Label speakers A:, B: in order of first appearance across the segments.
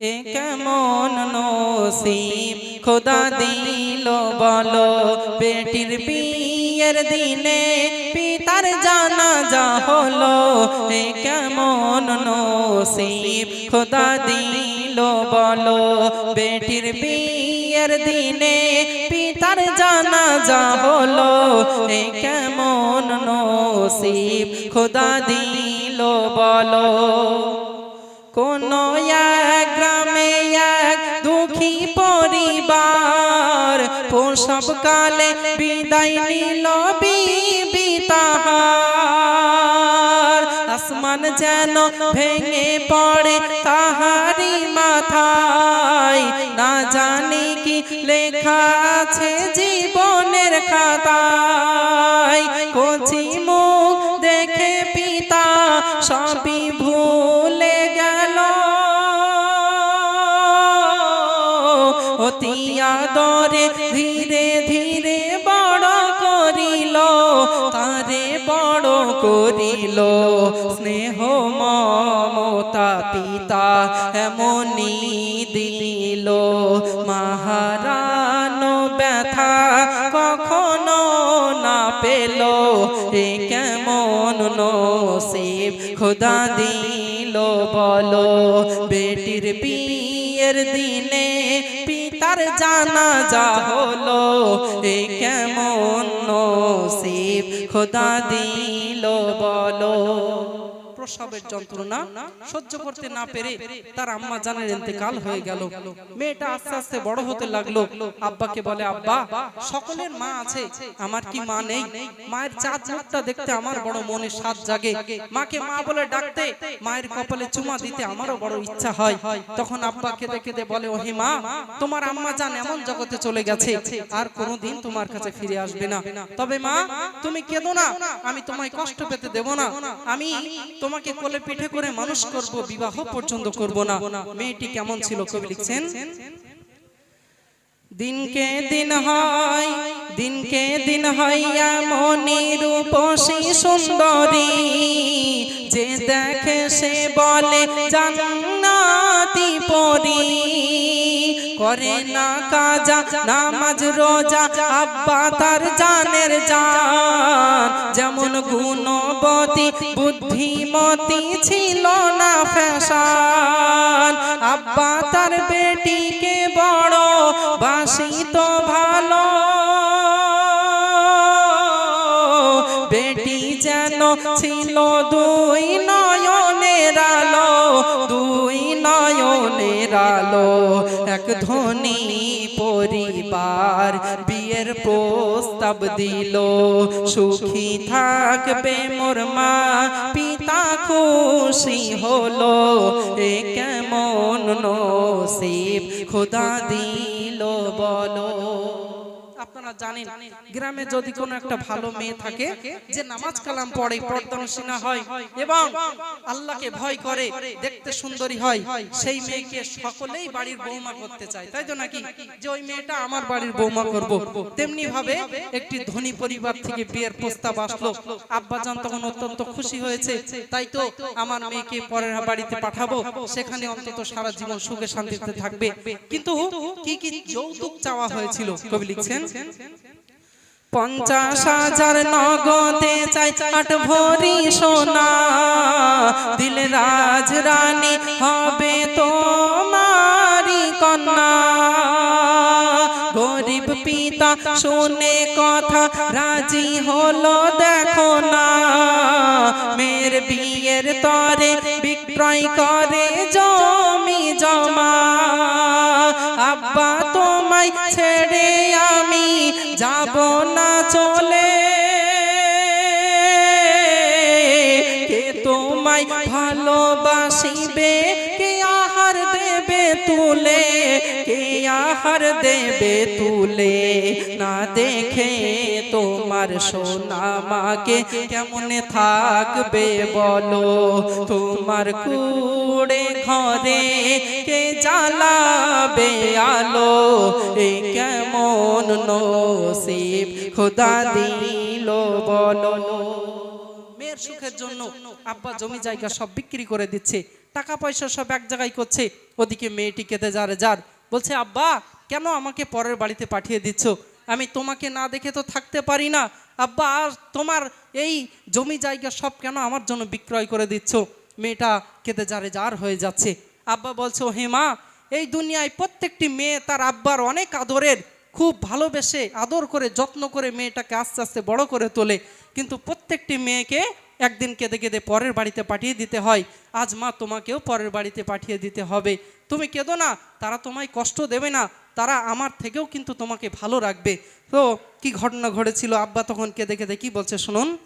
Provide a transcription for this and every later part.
A: এ কেমন নসিব? খোদা দিল বলো বেটির বিয়ের দিনে পিতার জানা যা হলো। এ কেমন নসিব? খোদা দিল বলো বেটির বিয়ের দিনে পিতার জানা যা হলো। এ কেমন নসিব? খোদা দিল বলো। কোন প্রসব কালে বিদায় নিল বিবি তাহার। আসমান যেন ভেঙে পড়ে তাহারি মাথায়। না জানি কি লেখা আছে জীবনের খাতায়। খোদা দিল, বলো, বেটির বিয়ের দিনে পিতার জানা যা হলো কেমন নসিব? খোদা দিল, বলো। প্রসবের যন্ত্রণা সহ্য করতে না পেরে তার আম্মা জানের ইন্তেকাল হয়ে গেল। মেয়েটা আস্তে আস্তে বড় হতে লাগল। আব্বাকে বলে আব্বা সকলের মা আছে। আমার কি মা নেই? মায়ের চাঁদ মুখটা দেখতে আমার বড় মনে সাত জাগে। মাকে মা বলে ডাকতে মায়ের কপালে চুমা দিতে আমারও বড় ইচ্ছা হয়। তখন আব্বা কেঁদে কেঁদে বলে ওহে মা তোমার আম্মা জান এমন জগতে চলে গেছে। আর কোনোদিন তোমার কাছে ফিরে আসবে না। তবে মা তুমি কেঁদো না। আমি তোমায় কষ্ট পেতে দেব না আমি তোমাকে কোলে পিঠে করে মানুষ করব, বিবাহ পর্যন্ত করব না। মেয়েটি কেমন ছিল কবি লিখছেন? দিনকে দিন হয়, দিনকে দিন হইয়া মনি রূপসী সুন্দরী। যে দেখে সে বলে, জান্নাতি পরি। করে না কাজা, নামাজ, রোজা, আব্বা তার জানের জান। যেমন গুণবতী, বুদ্ধিমতী ছিল না ফ্যাশন। আব্বা তার বেটিকে বড় বাসিত ভালো। বেটি যেন ছিল দুই আলো এক ধনী পরিবার বিয়ের প্রস্তাব দিল। সুখী থাকবে মোর মা, পিতা খুশি হলো। এ কেমন নসিব খোদা দিল বলো। আপনারা জানেন গ্রামে যদি কোনো একটা ভালো মেয়ে থাকে যে নামাজ কালাম পড়ে পর্দনসীনা হয় এবং আল্লাহকে ভয় করে দেখতে সুন্দরী হয়। সেই মেয়েকে সকলেই বাড়ির বৌমা করতে চায় তাই তো নাকি? যে ওই মেয়েটা আমার বাড়ির বৌমা করব। তেমনি ভাবে একটি ধনী পরিবার থেকে বিয়ের প্রস্তাব আসলো। আব্বাজান তখন অত্যন্ত খুশি হয়েছে তাই তো আমার মেয়েকে পরের বাড়িতে পাঠাবো সেখানে অন্তত সারা জীবন সুখে শান্তিতে থাকবে কিন্তু কি কি যৌতুক চাওয়া হয়েছিল কবি লিখছেন পঞ্চাশ হাজার নগদে চাই আট ভরি সোনা। দিল রাজ রানী হবে তোমারি কন্যা। গরিব পিতা শুনে কথা, রাজি হলো দেখো না। মেয়ের বিয়ের তরে বিক্রয় করে জমি জমা। আব্বা তোমায় ছেড়ে আমি যাব না চলে। কে তোমায় ভালোবাসিবে, কে আহার দেবে তুলে, কে আহার দেবে তুলে, না দেখে তোমার সোনা মাকে কেমন থাকবে বলো? তোমার কুড়ে ঘরে কে জ্বালাবে আলো? এ কেমন নসিব খোদা দিল বলো? মেয়ের সুখের জন্য আব্বা জমি জায়গা সব বিক্রি করে দিচ্ছে টাকা পয়সা সব এক জায়গায় করছে ওদিকে মেয়েটি কেঁদে যারে যার বলছে আব্বা কেন আমাকে পরের বাড়িতে পাঠিয়ে দিচ্ছ? আমি তোমাকে না দেখে তো থাকতে পারি না। আব্বা, আর তোমার এই জমি জায়গা সব কেন আমার জন্য বিক্রয় করে দিচ্ছ? মেয়েটা কেঁদে যারে যার হয়ে যাচ্ছে। আব্বা বলছো হে মা, এই দুনিয়ায় প্রত্যেকটি মেয়ে তার আব্বার অনেক আদরের, খুব ভালোবেসে আদর করে, যত্ন করে মেয়েটাকে আস্তে আস্তে বড় করে তোলে। কিন্তু প্রত্যেকটি মেয়েকে একদিন কেঁদে কেঁদে পরের বাড়িতে পাঠিয়ে দিতে হয়। আজ মা তোমাকেও পরের বাড়িতে পাঠিয়ে দিতে হবে। তুমি কেঁদো না, তারা তোমায় কষ্ট দেবে না। তারা আমার থেকেও কিন্তু তোমাকে ভালো রাখবে। তো, কি ঘটনা ঘটেছিল? আব্বা তখন কেঁদে কেঁদে কি বলছে শুনুন।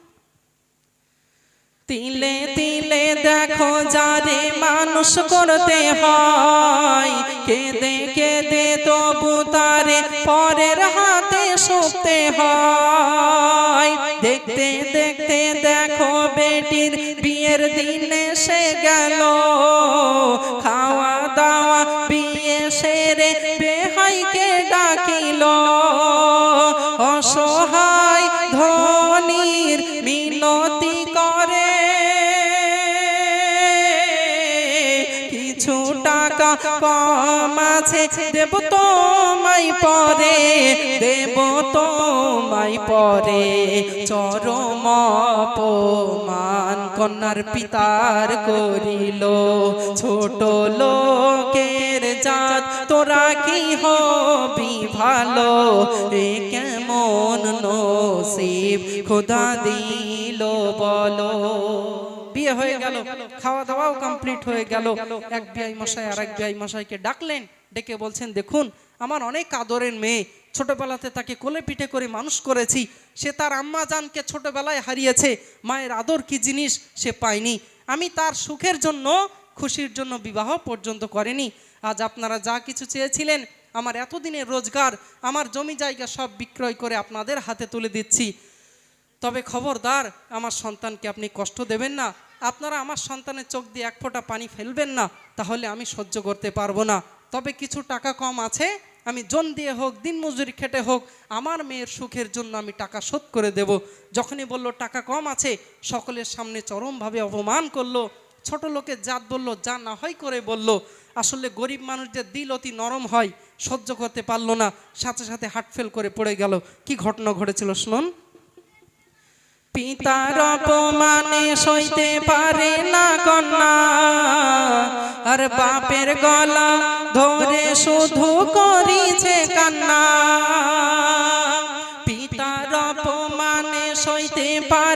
A: তিলে তিলে দেখো যারে মানুষ করতে হয়। কেঁদে কেঁদে তবু তারে পরের হাতে শুতে হয়। দেখতে দেখতে দেখো বেটির বিয়ের দিন এসে গেল। পরে, দেব তোমায় পরে, চরম অপমান কন্যার পিতার করিল। ছোট লোকের জাত, তোরা কি হবি ভালো? এ কেমন নসিব খোদা দিল বলো। বিয়ে হয়ে গেল খাওয়া দাওয়াও কমপ্লিট হয়ে গেল। এক বিআই মশাই আর এক বিআই মশাইকে ডাকলেন, ডেকে বলছেন, দেখুন আমার অনেক আদরের মেয়ে, ছোটবেলাতে তাকে কোলে পিঠে করে মানুষ করেছি, সে তার আম্মা জানকে ছোটবেলায় হারিয়েছে, মায়ের আদর কি জিনিস সে পায়নি। আমি তার সুখের জন্য, খুশির জন্য বিবাহ পর্যন্ত করেনি। আজ আপনারা যা কিছু চেয়েছিলেন, আমার এতদিনের রোজগার, আমার জমি জায়গা সব বিক্রয় করে আপনাদের হাতে তুলে দিচ্ছি। তবে খবরদার, আমার সন্তানকে আপনি কষ্ট দেবেন না। আপনারা আমার সন্তানের চোখ দিয়ে এক ফোঁটা পানি ফেলবেন না, তাহলে আমি সহ্য করতে পারব না। তবে কিছু টাকা কম আছে, আমি জন দিয়ে হোক, দিন মজুরি খেটে হোক, আমার মেয়ের সুখের জন্য আমি টাকা শোধ করে দেব। যখনই বলল, টাকা কম আছে, সকলের সামনে চরমভাবে অপমান করল। ছোট লোকের জাত বলল, যা না হয় করে, বলল। আসলে গরিব মানুষদের দিল অতি নরম হয়, সহ্য করতে পারল না, সাথে সাথে হাটফেল করে পড়ে গেল। কি ঘটনা ঘটেছিল শুনুন। পিতার অপমানে সইতে পারে না কন্যা। আর বাপের গলা ধরে শুধু করিছে কান্না। পিতার অপমানে সইতে পারে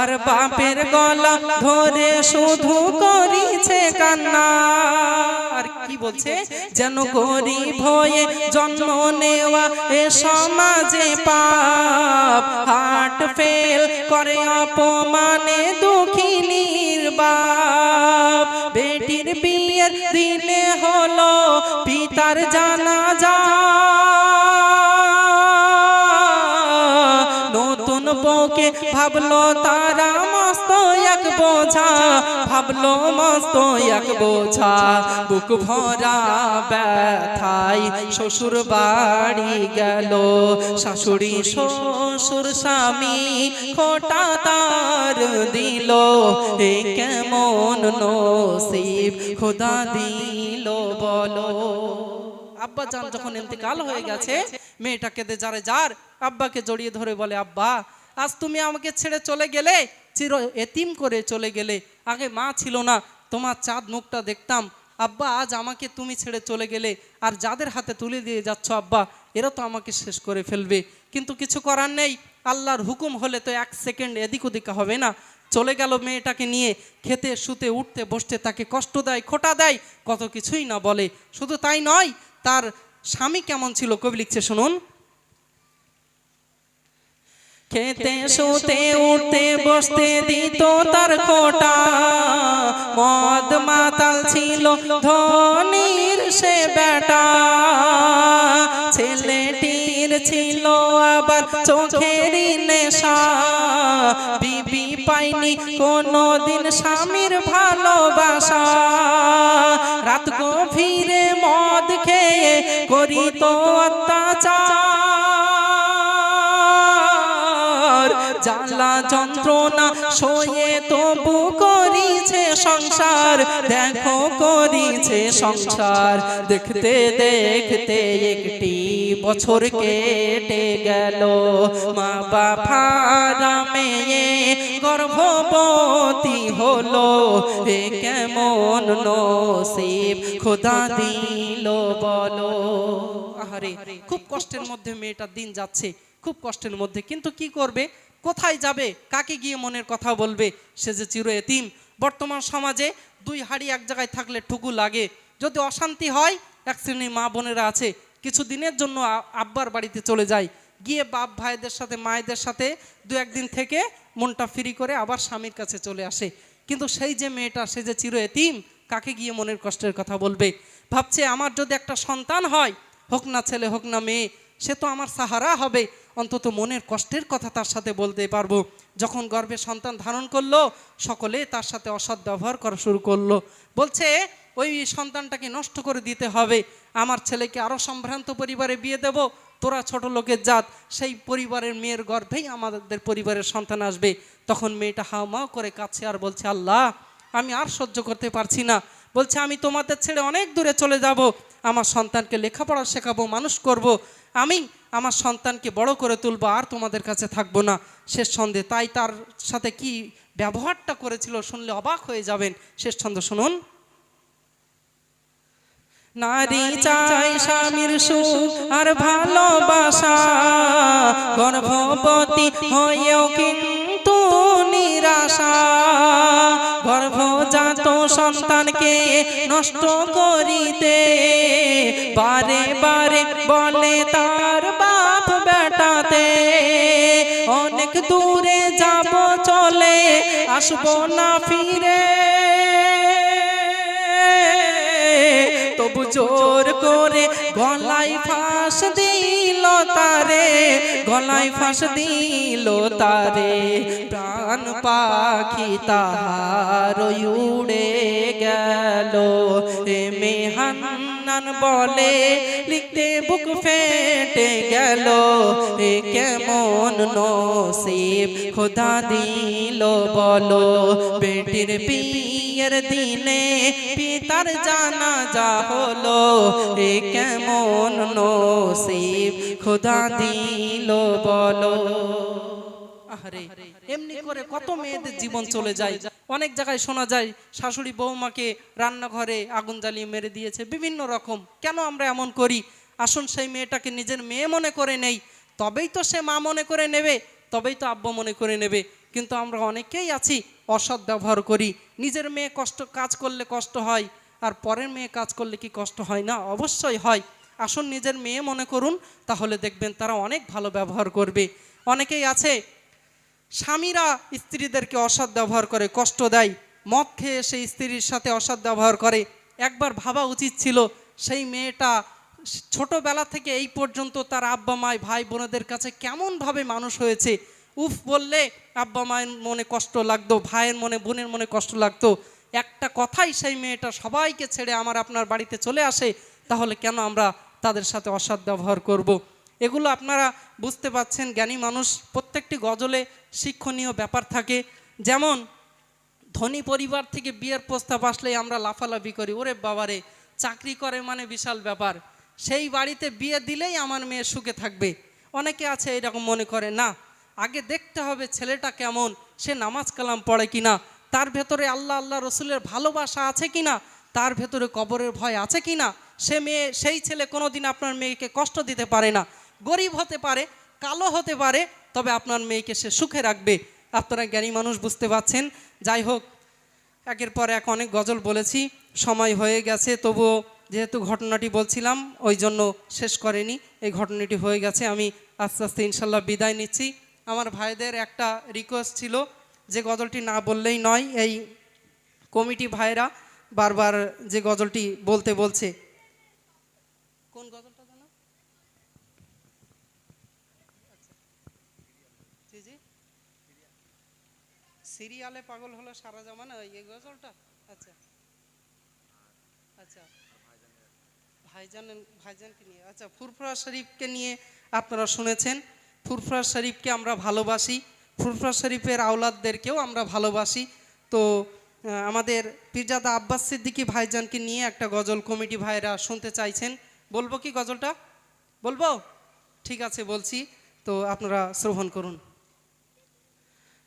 A: আর বাপের গলা ধরে শুধু করিছে কান্না। আর কি বলছে? যেন গরিব হয়ে জন্ম নেওয়া এ সমাজে পাপ। হাট ফেল করে অপমানে দুঃখিনীর বাপ বেটির বিয়ের দিনে হলো পিতার জানা যা নতুন বউকে ভাবলো তারা মস্ত এক বোঝা। ভাবলো মস্ত এক বোঝা। বুক ভরা ব্যথায় শ্বশুর বাড়ি গেল। শাশুড়ি শ্বশুর স্বামী খোটা তার দিল। এ কেমন নসিব খোদা দিল বলো। আব্বা জান যখন ইন্তেকাল হয়ে গেছে, মেয়েটা কেঁদে যারে যার আব্বাকে জড়িয়ে ধরে বলে, আব্বা আজ তুমি আমাকে ছেড়ে চলে গেলে, চির এতিম করে চলে গেলে। আগে মা ছিল না, তোমার চাঁদ মুখটা দেখতাম। আব্বা, আজ আমাকে তুমি ছেড়ে চলে গেলে, আর যাদের হাতে তুলে দিয়ে যাচ্ছ আব্বা, এরা তো আমাকে শেষ করে ফেলবে। কিন্তু কিছু করার নেই, আল্লাহর হুকুম হলে তো এক সেকেন্ড এদিক ওদিক হবে না। চলে গেল মেয়েটাকে নিয়ে, খেতে, শুতে, উঠতে, বসতে, তাকে কষ্ট দেয়, খোটা দেয়, কত কিছুই না বলে। শুধু তাই নয়, তার স্বামী কেমন ছিল কবি লিখছে শুনুন। খেতে শুতে উঠতে বসতে দিত তার খোটা। মদ মাতাল ছিল ধনির সে বেটা। ছেলেটির ছিল আবার চোখেরই নেশা। বিবি পাইনি কোনো দিন স্বামীর ভালোবাসা। রাত গভীরে মদ খেয়ে করিত অত্যাচার। জ্বালা যন্ত্রণা সয়ে তবু করিছে সংসার। দেখো করিছে সংসার। দেখতে দেখতে একটি বছর কেটে গেল। মা বাবা মেয়ে গর্ভবতী হলো। এ কেমন নসিব খোদা দিল বলো। আহারে, খুব কষ্টের মধ্যে মেয়েটার দিন যাচ্ছে, খুব কষ্টের মধ্যে। কিন্তু কি করবে? কোথায় যাবে? কাকে গিয়ে মনের কথা বলবে? সে যে চির এতিম। বর্তমান সমাজে দুই হাড়ি এক জায়গায় থাকলে ঠুকু লাগে। যদি অশান্তি হয়, এক শ্রেণির মা বোনেরা আছে, কিছু দিনের জন্য আব্বার বাড়িতে চলে যায়। গিয়ে বাপ ভাইদের সাথে, মায়েদের সাথে দু একদিন থেকে মনটা ফ্রি করে আবার স্বামীর কাছে চলে আসে। কিন্তু সেই যে মেয়েটা, সে যে চির এতিম, কাকে গিয়ে মনের কষ্টের কথা বলবে? ভাবছে, আমার যদি একটা সন্তান হয়, হোক না ছেলে, হোক না মেয়ে, সে তো আমার সাহারা হবে। অন্তত মনের কষ্টের কথা তার সাথে বলতে পারব। যখন গর্ভে সন্তান ধারণ করল, সকলে তার সাথে অসৎ ব্যবহার করা শুরু করল। বলছে, ওই সন্তানটাকে নষ্ট করে দিতে হবে। আমার ছেলেকে আরও সম্ভ্রান্ত পরিবারে বিয়ে দেব। তোরা ছোট লোকের জাত। সেই পরিবারের মেয়ের গর্ভেই আমাদের পরিবারের সন্তান আসবে। তখন মেয়েটা হাওমাও করে কাছে আর বলছে, আল্লাহ, আমি আর সহ্য করতে পারছি না। বলছে, আমি তোমাদের ছেড়ে অনেক দূরে চলে যাব। আমার সন্তানকে লেখাপড়া শেখাবো, মানুষ করব। আমি আমার সন্তানকে বড় করে তুলবো আর তোমাদের কাছে থাকব না। শেষ ছন্দে তাই তার সাথে কি ব্যবহারটা করেছিল শুনলে অবাক হয়ে যাবেন। শেষ ছন্দ শুনুন। নারী চাই স্বামীর সুখ আর ভালোবাসা। গর্ভবতী হয়েও কিন্তু নিরাশা। গর্ভজাত সন্তানকে নষ্ট করিতে। বারে বারে বলে তার বাপ বেটাতে। অনেক দূরে যাব, চলে আসব না ফিরে। তবু জোর করে গলায় ফাঁস দিল তারে, গলায় ফাঁস দিল তারে। প্রাণ পাখি তাহার উড়ে গেল। এ মেহান্নান বলে, লিখতে বুক ফেটে গেল। এ কেমন নসিব খোদা দিল বলো। বেটির বিয়ের দিনে পিতার জানা যা হলো। এ কেমন নসিব খোদা দিল, বলো। এমনি করে কত মেয়েদের জীবন চলে যায়। অনেক জায়গায় শোনা যায়, শাশুড়ি বৌমাকে রান্নাঘরে আগুন জ্বালিয়ে মেরে দিয়েছে, বিভিন্ন রকম। কেন আমরা এমন করি? আসুন সেই মেয়েটাকে নিজের মেয়ে মনে করে নেই। তবেই তো সে মা মনে করে নেবে, তবেই তো আব্বা মনে করে নেবে। কিন্তু আমরা অনেকেই আছি, অসৎ ব্যবহার করি। নিজের মেয়ে কষ্ট, কাজ করলে কষ্ট হয়, আর পরের মেয়ে কাজ করলে কি কষ্ট হয় না? অবশ্যই হয়। আসুন নিজের মেয়ে মনে করুন, তাহলে দেখবেন তারা অনেক ভালো ব্যবহার করবে। অনেকেই আছে, স্বামীরা স্ত্রীদেরকে অসৎ ব্যবহার করে, কষ্ট দেয়। মদ খেয়ে সেই স্ত্রীর সাথে অসৎ ব্যবহার করে। একবার ভাবা উচিত ছিল, সেই মেয়েটা ছোটবেলা থেকে এই পর্যন্ত তার আব্বা মায় ভাই, বোনেদের কাছে কেমনভাবে মানুষ হয়েছে। উফ, বললে আব্বা, মায়ের মনে কষ্ট লাগতো, ভাইয়ের মনে, বোনের মনে কষ্ট লাগতো। একটা কথাই সেই মেয়েটা সবাইকে ছেড়ে আমার আপনার বাড়িতে চলে আসে, তাহলে কেন আমরা তাদের সাথে অসৎ ব্যবহার করব। এগুলো আপনারা বুঝতে পাচ্ছেন, জ্ঞানী মানুষ, প্রত্যেকটি গজলে শিক্ষণীয় ব্যাপার থাকে। যেমন, ধনী পরিবার থেকে বিয়ের প্রস্তাব আসলেই আমরা লাফালাফি করি, ওরে বাবারে, চাকরি করে মানে বিশাল ব্যাপার। সেই বাড়িতে বিয়ে দিলেই আমার মেয়ে সুখে থাকবে। অনেকে আছে এরকম মনে করে, না, আগে দেখতে হবে ছেলেটা কেমন, সে নামাজ কালাম পড়ে কিনা, তার ভেতরে আল্লাহ আল্লাহ রসুলের ভালোবাসা আছে কিনা, তার ভেতরে কবরের ভয় আছে কিনা। সে মেয়ে, সেই ছেলে কোনোদিন আপনার মেয়েকে কষ্ট দিতে পারে না, গরিব হতে পারে, কালো হতে পারে, তবে আপনার মেয়েকে সে সুখে রাখবে। আপনারা জ্ঞানী মানুষ বুঝতে পাচ্ছেন যাই হোক, একের পর এক অনেক গজল বলেছি, সময় হয়ে গেছে, তবুও যেহেতু ঘটনাটি বলছিলাম, ওই জন্য শেষ করেনি। এই ঘটনাটি হয়ে গেছে, আমি আস্তে আস্তে ইনশাল্লাহ বিদায় নিচ্ছি। আমার ভাইদের একটা রিকোয়েস্ট ছিল, যে গজলটি না বললেই নয়, এই কমিটি ভাইরা বারবার যে গজলটি বলতে বলছে কোন গজলটা জি জি। সিরিয়ালে পাগল হলো সারা জামানা, এই গজলটা? আচ্ছা। আচ্ছা। ভাইজান, ভাইজানকে নিয়ে। আচ্ছা ফুরফুরা শরীফকে নিয়ে আপনারা শুনেছেন। ফুরফুরা শরীফকে আমরা ভালোবাসি।
B: ফুরফুরা শরীফের আওলাদদেরকেও আমরা ভালোবাসি। তো আমাদের পীরজাদা আব্বাস সিদ্দিকী ভাইজানকে নিয়ে একটা গজল কমিটি ভাইরা শুনতে চাইছেন। বলব কি গজলটা? বলব? ঠিক আছে, বলছি। তো আপনারা শ্রবণ করুন।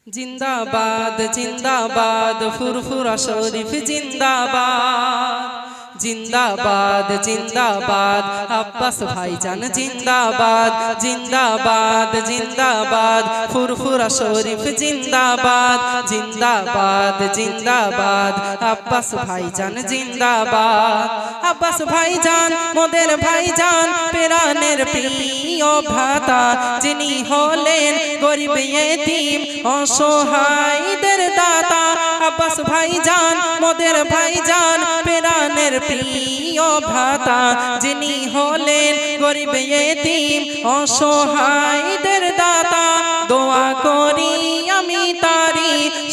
A: জিন্দাবাদ জিন্দাবাদ, ফুরফুরা শরীফ, জিন্দাবাদ। জিন্দাবাদ জিন্দাবাদ। আব্বাস ভাইজান, জিন্দাবাদ জিন্দাবাদ জিন্দাবাদ। ফুরফুরা শরীফ, জিন্দাবাদ জিন্দাবাদ জিন্দাবাদ। আব্বাস ভাইজান, জিন্দাবাদ। আব্বাস ভাইজান, মোদের ভাইজান পেরানের প্রিয় ভ্রাতা যিনি হলেন গরিব এতিম, অসহায়দের দাতা। আব্বাস ভাইজান, মোদের ভাইজান পেরানের প্রিয় ভাতা যিনি হলেন গরিব এতিম অসহায়দের দাতা।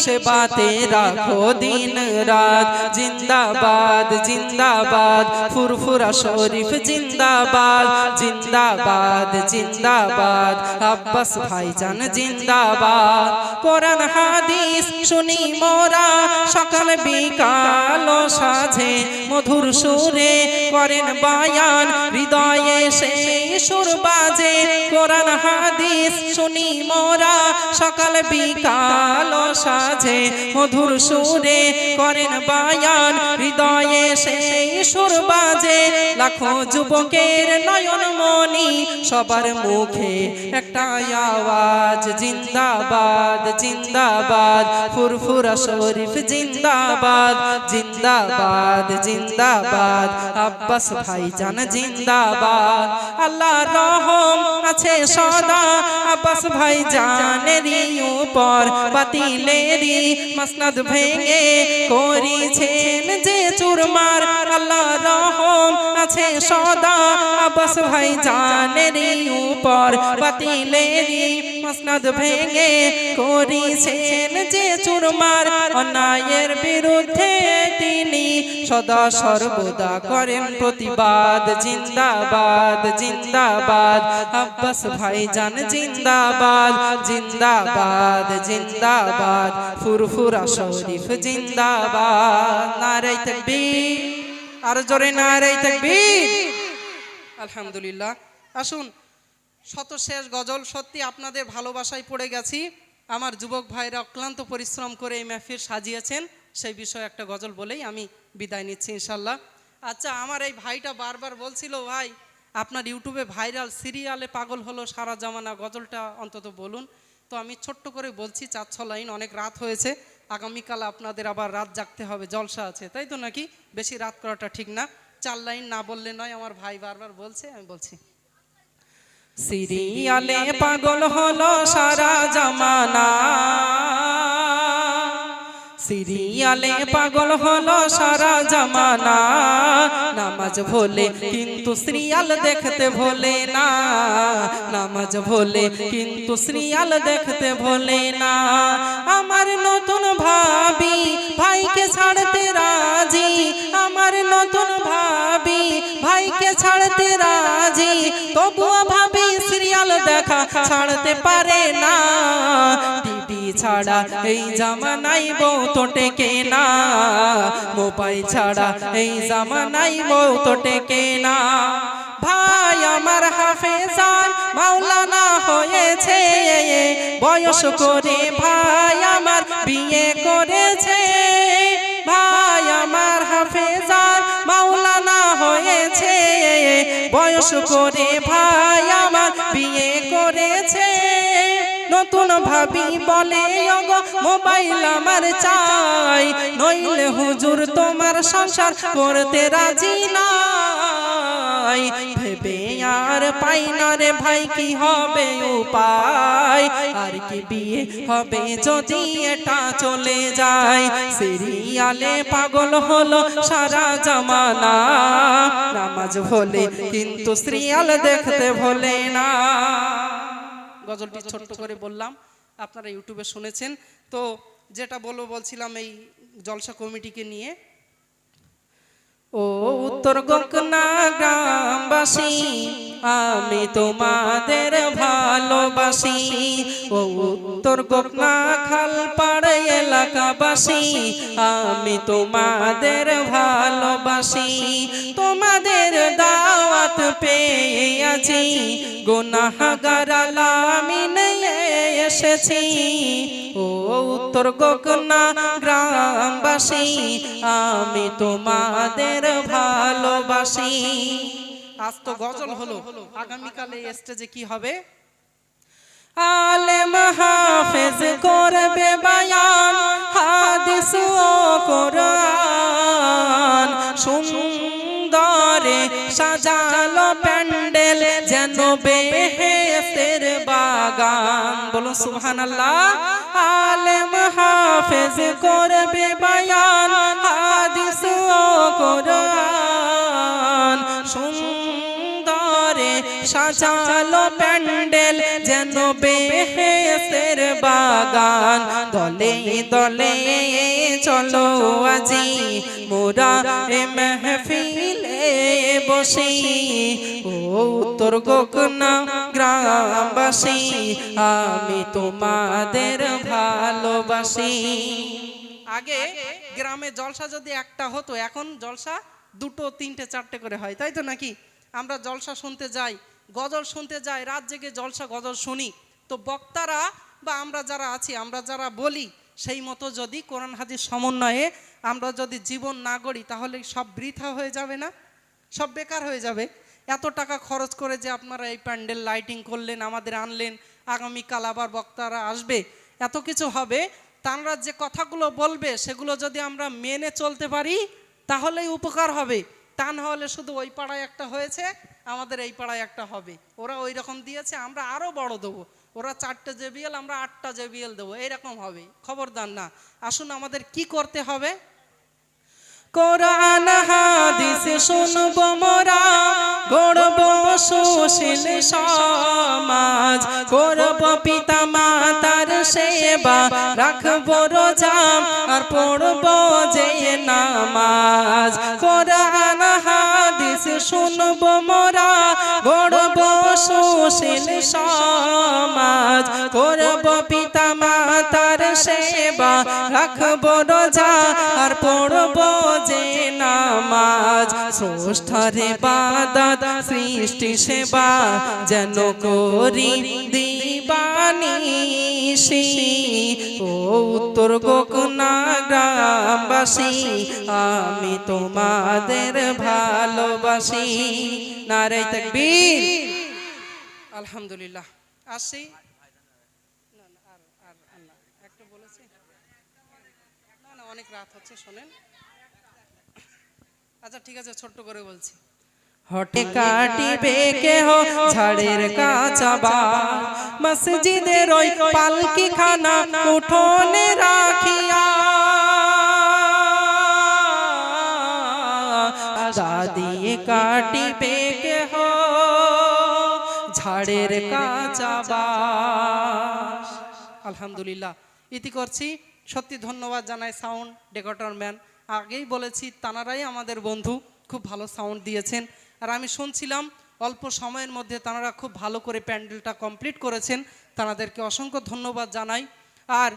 A: সেবাতে রাখো দিন রাত। জিন্দাবাদ জিন্দাবাদ, ফুরফুরা শরীফ জিন্দাবাদ। জিন্দাবাদ জিন্দাবাদ, আব্বাস ভাইজান জিন্দাবাদ। কোরআন, হাদিস শুনি মোরা, সকাল বিকাল সাঝে মধুর সুরে। করেন বায়ান, হৃদয়ে সেই সুর বাজে। কোরআন, হাদিস শুনি মোরা, সকাল বিকাল ও সাঝে মধুর সুরে করেন বায়ান। হৃদয়ে সেই সুর বাজে। লাখো যুবকের নয়ন মনি, সবার মুখে একটা আওয়াজ। জিন্দাবাদ জিন্দাবাদ, ফুরফুরা শরীফ, জিন্দাবাদ জিন্দাবাদ জিন্দাবাদ। আব্বাস ভাইজান, জিন্দাবাদ। আল্লাহ রহম আছে সদা। আব্বাস ভাইজানেরই উপর বাতিলেরই মাসনাদ ভেঙে করেছেন যে চুরমার, আল্লাহ রহম আছে সদা। আব্বাস ভাইজানেরই উপর বাতিলেরই মাসনাদ ভেঙে করেছেন যে চুরমার। অন্যায়ের বিরুদ্ধে তিনি সদা সর্বদা করেন প্রতিবাদ। জিন্দাবাদ জিন্দাবাদ। আব্বাস ভাইজান জিন্দাবাদ জিন্দাবাদ জিন্দাবাদ। ফুরফুরা শরীফ জিন্দাবাদ। নারাই তাকবীর,
B: আর জোরে নারাই তাকবীর। আলহামদুলিল্লাহ। আসুন, শত শেষ গজল, সত্যি আপনাদের ভালোবাসায় পড়ে গেছি। আমার যুবক ভাইরা অক্লান্ত পরিশ্রম করে এই মেহফিল সাজিয়েছেন। সেই বিষয়ে একটা গজল বলেই আমি বিদায় নিচ্ছি ইনশাল্লাহ আচ্ছা আমার এই ভাইটা বারবার বলছিল, ভাই, আপনার ইউটিউবে ভাইরাল সিরিয়ালে পাগল হলো সারা জামানা। গজলটা অন্তত বলুন। তো আমি ছোট্ট করে বলছি চার ছ লাইন অনেক রাত হয়েছে। আগামীকাল আপনাদের আবার রাত জাগতে হবে জলসা আছে তাই তো নাকি? বেশি রাত করাটা ঠিক না। চার লাইন না বললে নয় আমার ভাই বারবার বলছে আমি বলছি
A: সিরিয়ালে পাগল হলো সারা জামানা। সিরিয়ালে পাগল হলো সারা জামানা। নামাজ ভোলে কিন্তু সিরিয়াল দেখতে ভোলে না। নামাজ ভোলে কিন্তু সিরিয়াল দেখতে ভোলে না। আমার নতুন ভাবি ভাইকে ছাড়তে রাজি। আমার নতুন ভাবি ভাইকে ছাড়তে রাজি। তবুও ভাবি সিরিয়াল দেখা ছাড়তে পারে না। ছাড়া এই জামানাই বউ তো টেকে না। মোবাইল ছাড়া এই জামানাই বউ তো টেকে না। ভাই আমার হাফেজান মাওলানা হয়েছে। বয়স করে ভাই আমার বিয়ে করেছে। ভাই আমার হাফেজান মাওলানা হয়েছে। বয়স করে ভাই আমার বিয়ে করেছে। নতুন ভাবি বলে ওগো মোবাইল আমার চাই। নইলে হুজুর তোমার সংসার করতে রাজি নাই। ভেবে আর পাই না রে ভাই, কি হবে উপায়? আর কি বিয়ে হবে যদি এটা চলে যায়? সিরিয়ালে পাগল হলো সারা জামানা। নামাজ ভোলে কিন্তু সিরিয়াল দেখতে ভোলে না।
B: গজলটি ছোট্ট করে বললাম আপনারা ইউটিউবে শুনেছেন। তো যেটা বলব বলছিলাম এই জলসা কমিটিকে নিয়ে
A: ও উত্তর গকনা গ্রামবাসী আমি তোমাদের ভালোবাসি। ও উত্তর গোকনা খাল পাড়ে এলাকাবাসী, আমি তোমাদের ভালোবাসি। তোমাদের দাওয়াত পেয়ে আছি গুনাহগার আলামিনে এসেছি। ও উত্তর গোকনা গ্রামবাসী, আমি তোমাদের ভালোবাসি।
B: আজ তো গজল হলো। আগামীকালে স্টেজে কি হবে?
A: আলেম হাফেজ করবে বায়ান, হাদিস ও কোরআন। সুন্দরে সাজালো প্যান্ডেল যেন বেহেস্তের বলুন সুবহানাল্লাহ, আলেম হাফেজ করবে বায়ান, হাদিস কোরআন। সুন্দরে সাজালো প্যান্ডেল, যেন বেহেস্তের বাগান। দলে দলে চলো আজি মোরা এ মেহফিলে বসি, ও উত্তর গোকনা গ্রামবাসী, আমি তোমাদের ভালোবাসি।
B: আগে গ্রামে জলসা যদি একটা হতো, এখন জলসা দুটো, তিনটে, চারটে করে হয়, তাই তো নাকি? আমরা জলসা শুনতে যাই, গজল শুনতে যাই, রাত জেগে জলসা গজল শুনি। তো বক্তারা বা আমরা যারা আছি, আমরা যারা বলি, সেই মতো যদি কোরআন হাদিস সমন্বয়ে আমরা যদি জীবন না গড়ি, তাহলে সব বৃথা হয়ে যাবে না? সব বেকার হয়ে যাবে। এত টাকা খরচ করে যে আপনারা এই প্যান্ডেল লাইটিং করলেন, আমাদের আনলেন, আগামীকাল আবার বক্তারা আসবে, এত কিছু হবে। তারা যে কথাগুলো বলবে, সেগুলো যদি আমরা মেনে চলতে পারি, তাহলেই উপকার হবে। তা না হলে শুধু ওই পাড়ায় একটা হয়েছে, আমাদের এই পাড়ায় একটা হবে। ওরা ওই রকম দিয়েছে, আমরা আরও বড় দেবো। ওরা চারটে জেবিএল আমরা আটটা জেবিএল দেবো। এইরকম হবে। খবরদার না। আসুন আমাদের কি করতে হবে?
A: কোরআন, হাদিস শুনব মোরা, গড়ব সুশীল সমাজ, করব পিতা মাতার সেবা, রাখব রোজা আর পড়ব যে নামাজ। কোরআন, হাদিস শুনব মোরা, গড়ব সুশীল সমাজ, করব পিতা মাতার সেবা, রাখব রোজা আর পড়ব স্রষ্টারে বাদাত সৃষ্টি সেবা যেন করি দিবানিসি ও উত্তর গোকনা গ্রামবাসী আমি তোমাদের ভালোবাসি। নারে তকবীর।
B: আলহামদুলিল্লাহ। আসি। অনেক রাত হচ্ছে, শোনেন। আচ্ছা ঠিক আছে ছোট্ট করে বলছি।
A: হটে কাটিবে কেহ ঝাড়ের কাঁচাবা মসজিদের ওই পালকি খানা উঠোনে রাখিয়া দাদিয়ে কাটিবে কেহ ঝাড়ের কাঁচাবা
B: আলহামদুলিল্লাহ। ইতি করছি। সত্যি ধন্যবাদ জানাই সাউন্ড ডেকোরেটর ম্যান আগেই বলেছি, তানারাই আমাদের বন্ধু, খুব ভালো সাউন্ড দিয়েছেন। আর আমি শুনছিলাম, অল্প সময়ের মধ্যে তানারা খুব ভালো করে প্যান্ডেলটা কমপ্লিট করেছেন। তানাদেরকে অসংখ্য ধন্যবাদ জানাই। আর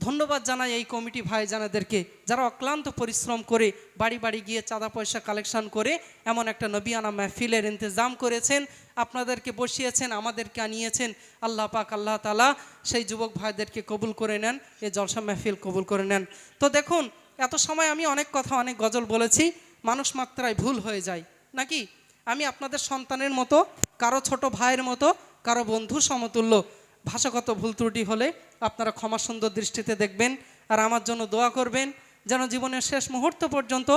B: ধন্যবাদ জানাই এই কমিটি ভাইজানাদেরকে, যারা অক্লান্ত পরিশ্রম করে বাড়ি বাড়ি গিয়ে চাঁদা পয়সা কালেকশন করে এমন একটা নবিয়ানা মাহফিলের ইন্তজাম করেছেন, আপনাদেরকে বসিয়েছেন, আমাদেরকে আনিয়েছেন, আল্লাহ পাক, আল্লাহ তালা সেই যুবক ভাইদেরকে কবুল করে নেন, এই জলসা মাহফিল কবুল করে নেন। তো দেখুন এত সময় আমি অনেক কথা, অনেক গজল বলেছি, মানুষ মাত্রায় ভুল হয়ে যায়। নাকি? আমি আপনাদের সন্তানের মতো, কারও ছোট ভাইয়ের মতো, কারও বন্ধু সমতুল্য। ভাষাগত ভুল ত্রুটি হলে আপনারা ক্ষমা সুন্দর দৃষ্টিতে দেখবেন আর আমার জন্য দোয়া করবেন যেন জীবনের শেষ মুহূর্ত পর্যন্ত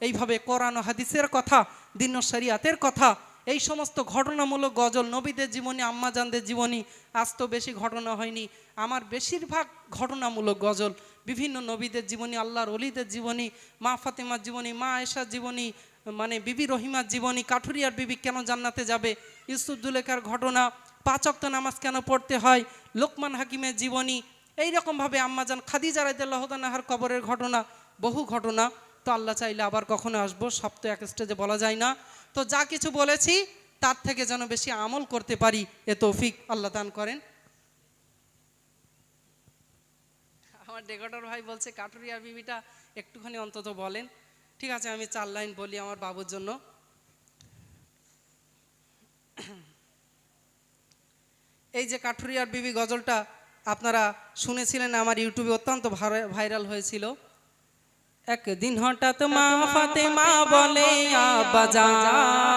B: এইভাবে কোরআন হাদিসের কথা, দিন শরিয়াতের কথা এই সমস্ত ঘটনামূলক গজল, নবীদের জীবনী, আম্মাজানদের জীবনী, আজ তো বেশি ঘটনা হয়নি। আমার বেশিরভাগ ঘটনামূলক গজল বিভিন্ন নবীদের জীবনী, আল্লাহর অলিদের জীবনী, মা ফাতেমার জীবনী, মা আয়েশার জীবনী মানে বিবি রহিমার জীবনী, কাঠুরিয়ার বিবি কেন জান্নাতে যাবে, ইউসুফ জুলেখার ঘটনা পাঁচক্ত নামাজ কেন পড়তে হয়, লোকমান হাকিমের জীবনী এই রকমভাবে আম্মাজান খাদিজা রাইদুল্লাহতানাহার কবরের ঘটনা, বহু ঘটনা। তো আল্লাহ চাইলে আবার কখনো আসব সব তো এক স্টেজে বলা যায় না। তো যা কিছু বলেছি, তার থেকে যেন বেশি আমল করতে পারি, এ তৌফিক আল্লাহ দান করেন। আমার ডেকোটার ভাই বলছে, কাটুরিয়া বিবিটা একটুখানি অন্তত বলেন। ঠিক আছে, আমি চার লাইন বলি আমার বাবুর জন্য। এই যে কাঠুরিয়ার বিবি গজলটা আপনারা শুনেছিলেন, আমার ইউটিউবে অত্যন্ত ভাইরাল হয়েছিল। একদিন হঠাৎ মা ফাতেমা বলে আব্বাজান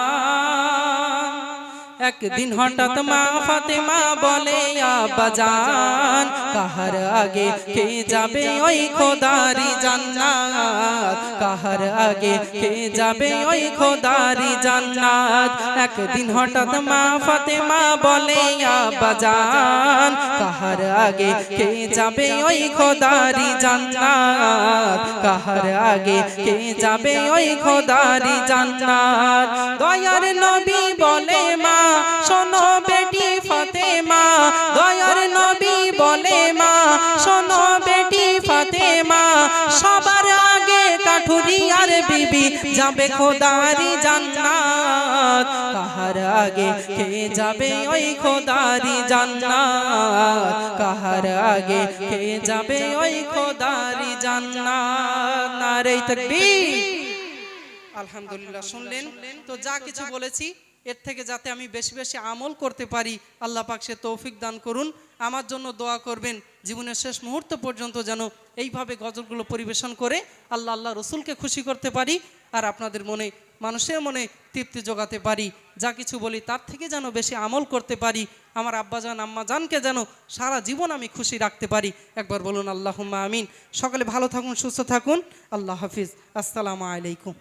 B: একদিন হঠাৎ মা ফাতেমা বলে আব্বাজান কাহার আগে কে যাবে ওই খোদারি জান্নাত? কাহার আগে কে যাবে ওই খোদারি জান্নাত? একদিন হঠাৎ মা ফাতেমা বলে আব্বাজান কাহার আগে কে যাবে ওই খোদারি জান্নাত? কাহার আগে কে যাবে ওই খোদারি জান্নাত? দয়ার নবী বলে, মা, শোনো বেটি ফাতেমা যাবে খোদারি জান্নাত। কাহার আগে কে যাবে ওই খোদারি জান্নাত? কাহার আগে কে যাবে ওই খোদারি জান্নাত? নারে তাকবীর। আলহামদুলিল্লাহ শুনলেন? তো যা কিছু বলেছি এর থেকে যাতে আমি বেশি বেশি আমল করতে পারি আল্লাহ পাক সে তৌফিক দান করুন। আমার জন্য দোয়া করবেন জীবনের শেষ মুহূর্ত পর্যন্ত যেন এইভাবে গজলগুলো পরিবেশন করে আল্লাহ আল্লাহ রসুলকে খুশি করতে পারি। আর আপনাদের মনে, মানুষের মনে তৃপ্তি যোগাতে পারি। যা কিছু বলি তার থেকে যেন বেশি আমল করতে পারি। আমার আব্বাজান, আম্মাজানকে যেন সারা জীবন আমি খুশি রাখতে পারি। একবার বলুন আল্লাহ আমিন। সকলে ভালো থাকুন, সুস্থ থাকুন। আল্লাহ হাফিজ। আসসালামু আলাইকুম।